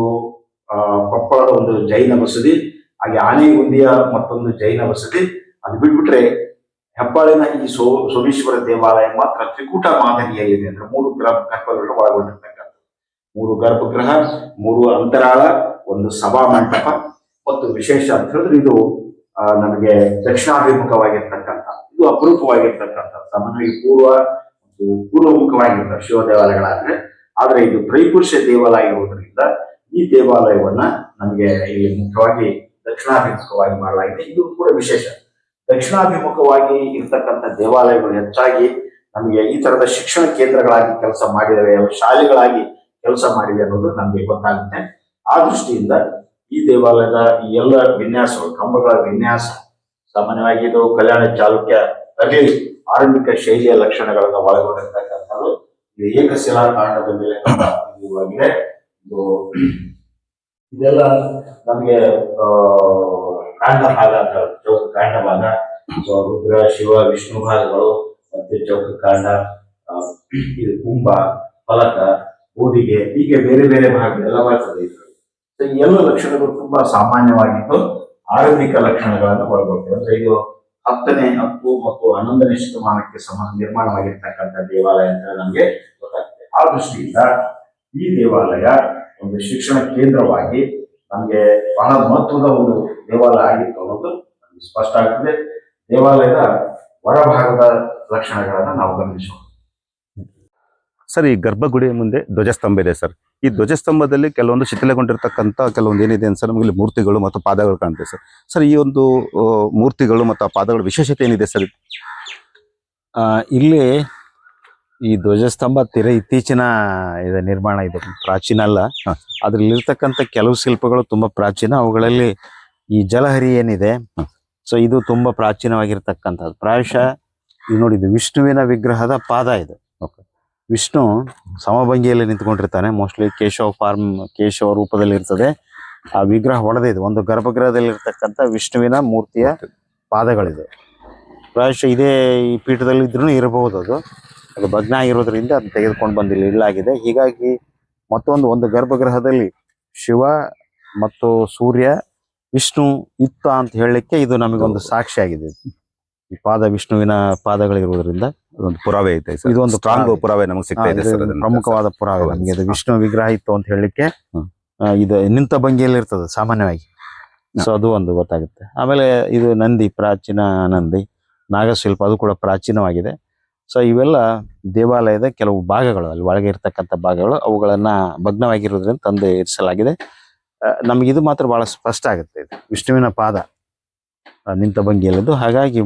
Speaker 2: ಕೊಪ್ಪಳದ ಒಂದು ಜೈನ ಬಸದಿ ಹಾಗೆ ಆನೆಗುಂದಿಯ ಮತ್ತೊಂದು ಜೈನ ಬಸದಿ ಅದು ಬಿಟ್ಬಿಟ್ರೆ ಹೆಬ್ಬಾಳಿನ ಈ ಸೋ, ಸೋಮೇಶ್ವರ ದೇವಾಲಯ ಮಾತ್ರ ತ್ರಿಕೂಟ ಮಾದರಿಯಲ್ಲಿದೆ. ಅಂದ್ರೆ ಮೂರು ಗ್ರಾಮ ಗರ್ಭಗಳು ಒಳಗೊಂಡಿರ್ತಕ್ಕಂಥ ಮೂರು ಗರ್ಭಗೃಹ, ಮೂರು ಅಂತರಾಳ, ಒಂದು ಸಭಾ ಮಂಟಪ, ಮತ್ತು ವಿಶೇಷ ಅಂತ ಹೇಳಿದ್ರೆ ಇದು ನಮಗೆ ದಕ್ಷಿಣಾಭಿಮುಖವಾಗಿರ್ತಕ್ಕಂಥ, ಇದು ಅಪರೂಪವಾಗಿರ್ತಕ್ಕಂಥ ಸಾಮಾನ್ಯವಾಗಿ ಪೂರ್ವ ಮತ್ತು ಪೂರ್ವಮುಖವಾಗಿರ್ತವೆ ಶಿವ ದೇವಾಲಯಗಳಾದ್ರೆ. ಆದ್ರೆ ಇದು ತ್ರೈಪುರುಷ ದೇವಾಲಯ ಇರುವುದರಿಂದ ಈ ದೇವಾಲಯವನ್ನ ನಮಗೆ ಇಲ್ಲಿ ಮುಖ್ಯವಾಗಿ ದಕ್ಷಿಣಾಭಿಮುಖವಾಗಿ ಮಾಡಲಾಗಿದೆ. ಇದು ಕೂಡ ವಿಶೇಷ. ದಕ್ಷಿಣಾಭಿಮುಖವಾಗಿ ಇರ್ತಕ್ಕಂಥ ದೇವಾಲಯಗಳು ಹೆಚ್ಚಾಗಿ ನಮಗೆ ಈ ತರದ ಶಿಕ್ಷಣ ಕೇಂದ್ರಗಳಾಗಿ ಕೆಲಸ ಮಾಡಿದವೆ, ಶಾಲೆಗಳಾಗಿ ಕೆಲಸ ಮಾಡಿದೆ ಅನ್ನೋದು ನಮಗೆ ಗೊತ್ತಾಗುತ್ತೆ. ಆ ದೃಷ್ಟಿಯಿಂದ ಈ ದೇವಾಲಯದ ಈ ಎಲ್ಲ ವಿನ್ಯಾಸಗಳು, ಕಂಬಗಳ ವಿನ್ಯಾಸ, ಸಾಮಾನ್ಯವಾಗಿ ಇದು ಕಲ್ಯಾಣ ಚಾಲುಕ್ಯ, ಅಲ್ಲಿ ಆರಂಭಿಕ ಶೈಲಿಯ ಲಕ್ಷಣಗಳನ್ನು ಒಳಗೊಂಡಿರ್ತಕ್ಕಂಥದ್ದು, ಇದು ಏಕಶಿಲಾ ಕಾಂಡದ ಮೇಲೆ ಆಗಿದೆ ಇದು ಇದೆಲ್ಲ ನಮಗೆ ಕಾಂಡ ಭಾಗ ಅಂತ. ಚೌಕ ಕಾಂಡ ಭಾಗ ರುದ್ರ, ಶಿವ, ವಿಷ್ಣು ಭಾಗಗಳು, ಮತ್ತೆ ಚೌಕ ಕಾಂಡ ಇದು ಕುಂಭ, ಫಲಕ ಬೋಧಿಗೆ ಹೀಗೆ ಬೇರೆ ಬೇರೆ ಭಾಗಗಳೆಲ್ಲ ಬರ್ತದೆ ಈ ಎಲ್ಲ ಲಕ್ಷಣಗಳು ತುಂಬಾ ಸಾಮಾನ್ಯವಾಗಿದ್ದು ಆರಂಭಿಕ ಲಕ್ಷಣಗಳನ್ನು ಒಳಗೊಳ್ತವೆ ಅಂದ್ರೆ ಇದು ಹತ್ತನೇ ಹತ್ತು ಮತ್ತು ಹನ್ನೊಂದನೇ ಶತಮಾನಕ್ಕೆ ಸಮ, ನಿರ್ಮಾಣವಾಗಿರ್ತಕ್ಕಂಥ ದೇವಾಲಯ ಅಂತ ನಮಗೆ ಗೊತ್ತಾಗ್ತದೆ. ಆ ದೃಷ್ಟಿಯಿಂದ ಈ ದೇವಾಲಯ ಒಂದು ಶಿಕ್ಷಣ ಕೇಂದ್ರವಾಗಿ ನಮಗೆ ಬಹಳ ಮಹತ್ವದ ಒಂದು ದೇವಾಲಯ ಆಗಿತ್ತು ಅನ್ನೋದು ನಮ್ಗೆ ಸ್ಪಷ್ಟ ಆಗ್ತದೆ. ದೇವಾಲಯದ ಹೊರಭಾಗದ ಲಕ್ಷಣಗಳನ್ನ ನಾವು ಗಮನಿಸೋಣ.
Speaker 1: ಸರ್ ಈ ಗರ್ಭಗುಡಿಯ ಮುಂದೆ ಧ್ವಜಸ್ತಂಭ ಇದೆ ಸರ್. ಈ ಧ್ವಜಸ್ತಂಭದಲ್ಲಿ ಕೆಲವೊಂದು ಶಿಥಿಲಗೊಂಡಿರ್ತಕ್ಕಂಥ ಕೆಲವೊಂದು ಏನಿದೆ ಅಂತ ಸರ್ ನಮಗೆ ಇಲ್ಲಿ ಮೂರ್ತಿಗಳು ಮತ್ತು ಪಾದಗಳು ಕಾಣುತ್ತೆ ಸರ್. ಸರ್ ಈ ಒಂದು ಮೂರ್ತಿಗಳು ಮತ್ತು ಆ ಪಾದಗಳ ವಿಶೇಷತೆ ಏನಿದೆ ಸರ್?
Speaker 3: ಇಲ್ಲಿ ಈ ಧ್ವಜಸ್ತಂಭ ತೀರ ಇತ್ತೀಚಿನ ಇದು ನಿರ್ಮಾಣ ಇದೆ. ಪ್ರಾಚೀನ ಅಲ್ಲ. ಅದರಲ್ಲಿರ್ತಕ್ಕಂಥ ಕೆಲವು ಶಿಲ್ಪಗಳು ತುಂಬಾ ಪ್ರಾಚೀನ. ಅವುಗಳಲ್ಲಿ ಈ ಜಲಹರಿ ಏನಿದೆ. ಸೊ ಇದು ತುಂಬಾ ಪ್ರಾಚೀನವಾಗಿರ್ತಕ್ಕಂಥದ್ದು. ಪ್ರಾಯಶಃ ಇದು ನೋಡಿ ವಿಷ್ಣುವಿನ ವಿಗ್ರಹದ ಪಾದ ಇದು. ವಿಷ್ಣು ಸಮಭಂಗಿಯಲ್ಲಿ ನಿಂತ್ಕೊಂಡಿರ್ತಾನೆ. ಮೋಸ್ಟ್ಲಿ ಕೇಶವ ಫಾರ್ಮ್ ಕೇಶವ ರೂಪದಲ್ಲಿ ಇರ್ತದೆ. ಆ ವಿಗ್ರಹ ಒಡೆದಿದೆ ಒಂದು ಗರ್ಭಗೃಹದಲ್ಲಿ ಇರ್ತಕ್ಕಂಥ ವಿಷ್ಣುವಿನ ಮೂರ್ತಿಯ ಪಾದಗಳಿದೆ. ಪ್ರಾಯಶಃ ಇದೇ ಈ ಪೀಠದಲ್ಲಿ ಇದ್ರೂ ಇರಬಹುದು ಅದು. ಅದು ಭಗ್ನ ಆಗಿರೋದ್ರಿಂದ ಅದನ್ನ ತೆಗೆದುಕೊಂಡು ಬಂದು ಇಲ್ಲಿ ಇಡಲಾಗಿದೆ. ಹೀಗಾಗಿ ಮತ್ತೊಂದು ಒಂದು ಗರ್ಭಗೃಹದಲ್ಲಿ ಶಿವ ಮತ್ತು ಸೂರ್ಯ, ವಿಷ್ಣು ಇತ್ತ ಅಂತ ಹೇಳಲಿಕ್ಕೆ ಇದು ನಮಗೊಂದು ಸಾಕ್ಷಿ ಆಗಿದೆ ಈ ಪಾದ ವಿಷ್ಣುವಿನ ಪಾದಗಳಿರುವುದರಿಂದ.
Speaker 1: ಅದೊಂದು ಪುರಾವೆ ಇದೆ ಸರ್.
Speaker 3: ಇದು ಒಂದು
Speaker 1: ಸ್ಟ್ರಾಂಗ್
Speaker 3: ಪುರಾವೆ.
Speaker 1: ನಮಗೆ ಸಿಗ್ತಾ ಇದೆ ಸರ್ ಅದನ್ನ.
Speaker 3: ಪ್ರಮುಖವಾದ ಪುರಾವೆ ನಮಗೆ. ಅದು ವಿಷ್ಣು ವಿಗ್ರಹ ಇತ್ತು ಅಂತ ಹೇಳಲಿಕ್ಕೆ
Speaker 1: ಹ್ಮ್.
Speaker 3: ಆ, ಇದು ನಿಂತ ಭಂಗಿಯಲ್ಲಿ ಇರ್ತದೆ ಸಾಮಾನ್ಯವಾಗಿ. ಸೊ ಅದು ಒಂದು ಗೊತ್ತಾಗುತ್ತೆ. ಆಮೇಲೆ ಇದು ನಂದಿ ಪ್ರಾಚೀನ ನಂದಿ ನಾಗಶಿಲ್ಪ ಅದು ಕೂಡ ಪ್ರಾಚೀನವಾಗಿದೆ. ಸೊ ಇವೆಲ್ಲ ದೇವಾಲಯದ ಕೆಲವು ಭಾಗಗಳು ಅಲ್ಲಿ ಒಳಗೆ ಇರ್ತಕ್ಕಂಥ ಭಾಗಗಳು ಅವುಗಳನ್ನ ಭಗ್ನವಾಗಿರೋದ್ರಿಂದ ತಂದು ಇರಿಸಲಾಗಿದೆ. ಆ, ನಮಗೆ ಇದು ಮಾತ್ರ ಬಹಳ ಸ್ಪಷ್ಟ ಆಗುತ್ತೆ ಇದು. ವಿಷ್ಣುವಿನ ಪಾದ ಆ, ನಿಂತ ಭಂಗಿಯಲ್ಲಿದ್ದು. ಹಾಗಾಗಿ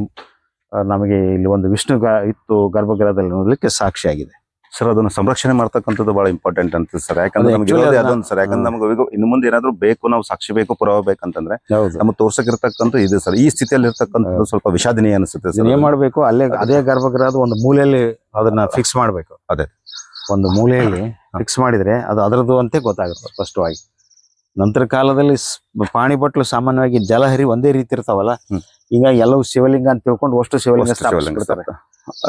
Speaker 3: ನಮಗೆ ಇಲ್ಲಿ ಒಂದು ವಿಷ್ಣು ಗ- ಇತ್ತು ಗರ್ಭಗೃಹದಲ್ಲಿ ನೋಡ್ಲಿಕ್ಕೆ ಸಾಕ್ಷಿಯಾಗಿದೆ.
Speaker 1: ಸರ್ ಅದನ್ನು ಸಂರಕ್ಷಣೆ ಮಾಡ್ತಕ್ಕಂಥದ್ದು ಬಹಳ ಇಂಪಾರ್ಟೆಂಟ್ ಅಂತ ಸರ್ ಯಾಕಂದ್ರೆ ನಮ್ಗೆ ಅದೊಂದು ಸರ್ ಯಾಕಂದ್ರೆ ನಮ್ಗೆ ಇನ್ನು ಮುಂದೆ ಏನಾದ್ರು ಬೇಕು ನಾವು ಸಾಕ್ಷಿ ಬೇಕು ಪುರಾವೆ ಬೇಕಂತಂದ್ರೆ ನಮ್ಗೆ ತೋರ್ಸಕ್ಕಿರ್ತಕ್ಕಂಥ ಇದೆ ಸರ್ ಈ ಸ್ಥಿತಿಯಲ್ಲಿ ಇರ್ತಕ್ಕಂಥದ್ದು ಸ್ವಲ್ಪ ವಿಷಾದನೀಯ ಅನಿಸುತ್ತೆ ಸರ್
Speaker 3: ಏನ್ ಮಾಡ್ಬೇಕು? ಅಲ್ಲೇ
Speaker 1: ಅದೇ.
Speaker 3: ಗರ್ಭಗೃಹದ ಒಂದು ಮೂಲೆಯಲ್ಲಿ ಅದನ್ನ ಫಿಕ್ಸ್ ಮಾಡ್ಬೇಕು.
Speaker 1: ಅದೇ.
Speaker 3: ಒಂದು ಮೂಲೆಯಲ್ಲಿ ಫಿಕ್ಸ್ ಮಾಡಿದ್ರೆ ಅದು ಅದರದ್ದು ಅಂತ ಗೊತ್ತಾಗುತ್ತೆ ಸ್ಪಷ್ಟವಾಗಿ ನಂತರ ಕಾಲದಲ್ಲಿ ಪಾಣಿ ಬಟ್ಲು ಸಾಮಾನ್ಯವಾಗಿ ಜಲಹರಿ ಒಂದೇ ರೀತಿ ಇರ್ತಾವಲ್ಲ. ಈಗ ಎಲ್ಲವೂ ಶಿವಲಿಂಗ ಅಂತ ತಿಳ್ಕೊಂಡು ಅಷ್ಟು ಶಿವಲಿಂಗ ಸ್ಥಾಪಿಸ್ಬಿಡ್ತಾರೆ.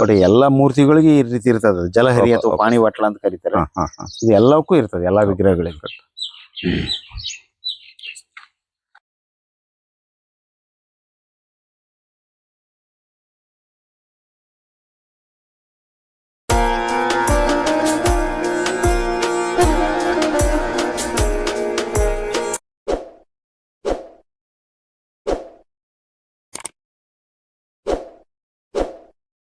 Speaker 3: ಬಟ್ ಎಲ್ಲಾ ಮೂರ್ತಿಗಳಿಗೆ ಈ ರೀತಿ ಇರ್ತದೆ. ಜಲಹರಿ ಅಥವಾ ಪಾಣಿ ವಾಟ್ಲ ಅಂತ ಕರೀತಾರೆ. ಇದು ಎಲ್ಲವಕ್ಕೂ ಇರ್ತದೆ ಎಲ್ಲಾ ವಿಗ್ರಹಗಳಿಗೂ.